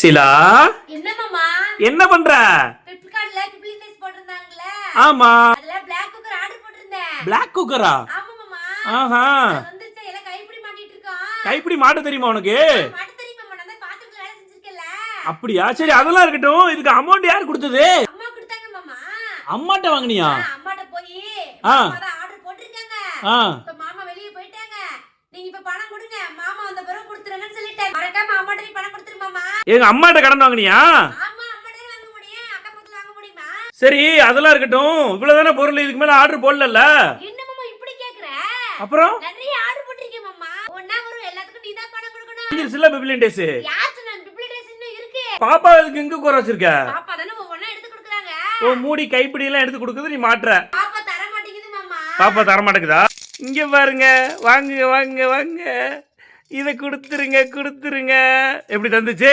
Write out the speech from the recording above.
சிலா. என்ன பண்ற? ஆமா. பிளாக் குக்கர் ஆஹா. கைப்பிடி மாட்ட தெரியுமா உனக்கு? அப்படியா? சரி அதெல்லாம் இருக்கட்டும். இதுக்கு அமௌண்ட் யார் கொடுத்தது? அம்மாட்ட வாங்குனியா? ஆ, ஆ. எங்க அம்மாட்ட கடன் வாங்குனியா? சரி அதெல்லாம் இருக்கட்டும். இவ்வளவுதானே பொருள் இதுக்கு மேல ஆர்டர் போடல அப்புறம்? முடிஞ்சிருச்சுல பிப்ளின் டேஸ் பாப்பா இதுக்கு எங்க குறை வச்சிருக்க? ஓ மூடி கைப்பிடி எல்லாம் எடுத்து கொடுக்குது நீ மாட்டுற. பாப்பா தர மாட்டேங்குது இங்க பாருங்க வாங்குங்க வாங்க வாங்க. இதை கொடுத்துருங்க கொடுத்துருங்க. எப்படி தந்துச்சு?